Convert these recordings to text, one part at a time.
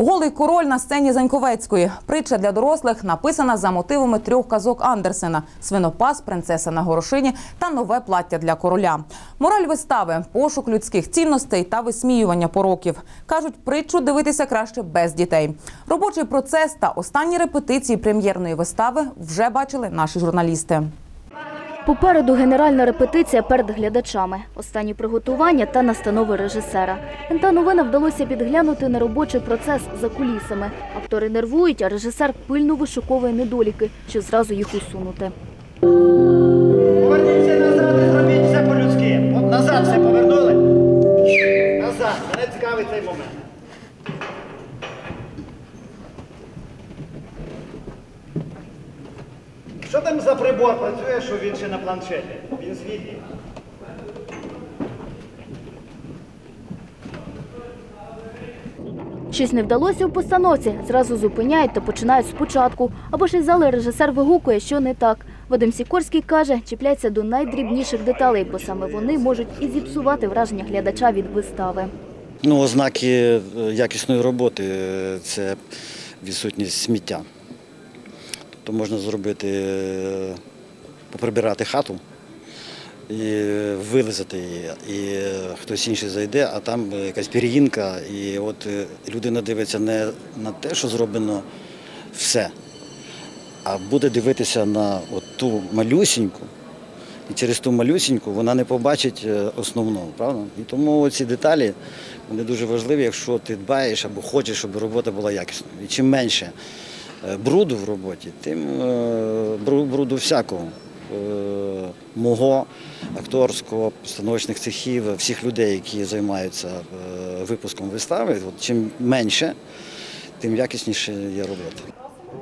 Голий король на сцені Заньковецької. Притча для дорослих написана за мотивами трьох казок Андерсена: свинопас, принцеса на горошині та нове плаття для короля. Мораль вистави пошук людських цінностей та висміювання пороків. кажуть, притчу дивитися краще без дітей. Робочий процес та останні репетиції прем'єрної вистави вже бачили наші журналісти. Попереду генеральна репетиція перед глядачами, останні приготування та настанови режисера. НТ новина вдалося підглянути на робочий процес за кулісами. Актори нервують, а режисер пильно вишуковує недоліки, щоб зразу їх усунути. Поверніться назад і зробіть все по-людськи. От назад все повернули. Назад. Мене цікавить цей момент. Що там за прибор працює, що він ще на планшеті? Він світлий. Щось не вдалося у постановці, зразу зупиняють та починають спочатку. Або ж із зали режисер вигукує, що не так. Вадим Сікорський каже, чіпляється до найдрібніших деталей, бо саме вони можуть і зіпсувати враження глядача від вистави. Ну, ознаки е, якісної роботи е, це відсутність сміття. Тобто можна зробити, е, поприбирати хату і вилизати її. І хтось інший зайде, а там якась пір'їнка, і от е, людина дивиться не на те, що зроблено все, а буде дивитися на от ту малюсіньку. І через ту малюсіньку вона не побачить е, основного, правда? І тому ці деталі вони дуже важливі, якщо ти дбаєш або хочеш, щоб робота була якісною. І чим менше бруду в роботі, тим е, бруду всякого. Е, Мого акторського, постановочних цехів, всіх людей, які займаються е, випуском вистави, от чим менше, тим якісніше є робота.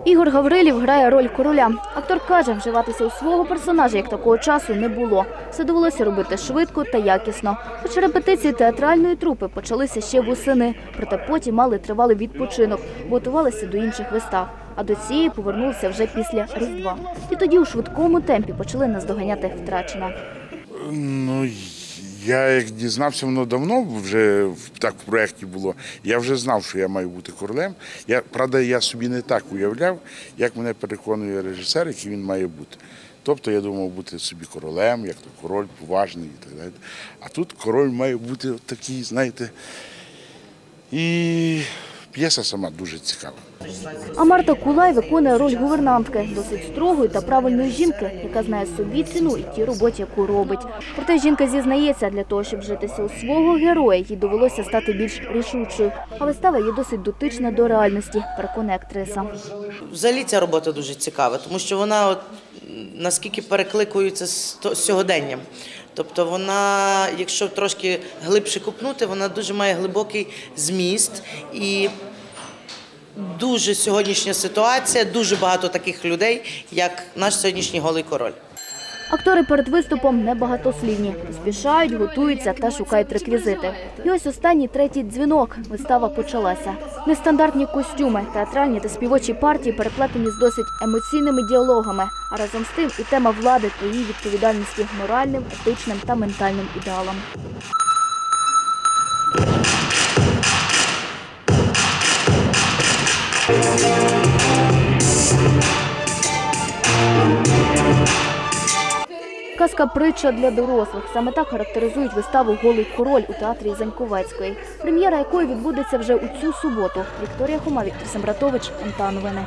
Ігор Гаврилів грає роль короля. Актор каже, вживатися у свого персонажа як такого часу не було. Все довелося робити швидко та якісно. Хоч репетиції театральної трупи почалися ще восени, проте потім мали тривалий відпочинок, готувалися до інших вистав. А до цієї повернулися вже після Різдва. І тоді у швидкому темпі почали наздоганяти втрачене. Ну, я як дізнався, воно давно вже так в проєкті було. Я вже знав, що я маю бути королем. Я, правда, я собі не так уявляв, як мене переконує режисер, який він має бути. Тобто я думав бути собі королем, як то король поважний і так далі. А тут король має бути такий, знаєте. І п'єса сама дуже цікава. А Марта Кулай виконує роль гувернантки, досить строгої та правильної жінки, яка знає собі ціну і тій роботі, яку робить. Проте жінка зізнається, для того, щоб вжитися у свого героя, їй довелося стати більш рішучою. А вистава є досить дотична до реальності, переконує актриса. Взагалі ця робота дуже цікава, тому що вона от, наскільки перекликується з то- з сьогоденням. Тобто вона, якщо трошки глибше купнути, вона дуже має глибокий зміст і дуже сьогоднішня ситуація, дуже багато таких людей, як наш сьогоднішній голий король. Актори перед виступом небагатослівні, поспішають, готуються та шукають реквізити. І ось останній третій дзвінок. Вистава почалася. Нестандартні костюми, театральні та співочі партії переплетені з досить емоційними діалогами, а разом з тим і тема влади та її відповідальності моральним, етичним та ментальним ідеалам. Казка притча для дорослих. Саме так характеризують виставу Голий король у театрі Заньковецької, прем'єра якої відбудеться вже у цю суботу. Вікторія Хома, Віктор Сембратович, МТА Новини.